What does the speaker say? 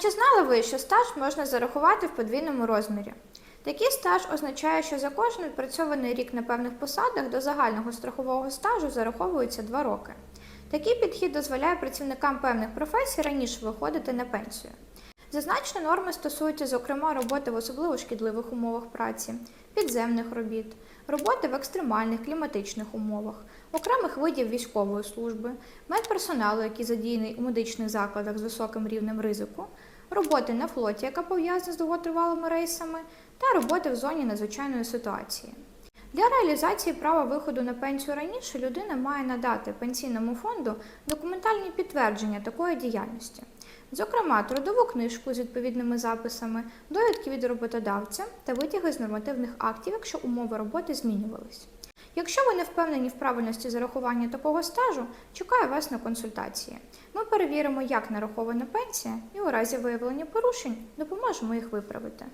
чи знали ви, що стаж можна зарахувати в подвійному розмірі? Такий стаж означає, що за кожен відпрацьований рік на певних посадах до загального страхового стажу зараховується 2 роки. Такий підхід дозволяє працівникам певних професій раніше виходити на пенсію. Зазначені норми стосуються, зокрема, роботи в особливо шкідливих умовах праці, підземних робіт, роботи в екстремальних кліматичних умовах, окремих видів військової служби, медперсоналу, який задіяний у медичних закладах з високим рівнем ризику, роботи на флоті, яка пов'язана з довготривалими рейсами, та роботи в зоні надзвичайної ситуації. Для реалізації права виходу на пенсію раніше людина має надати пенсійному фонду документальні підтвердження такої діяльності, зокрема трудову книжку з відповідними записами, довідки від роботодавця та витяги з нормативних актів, якщо умови роботи змінювались. Якщо ви не впевнені в правильності зарахування такого стажу, чекаю вас на консультації. Ми перевіримо, як нарахована пенсія, і у разі виявлення порушень допоможемо їх виправити.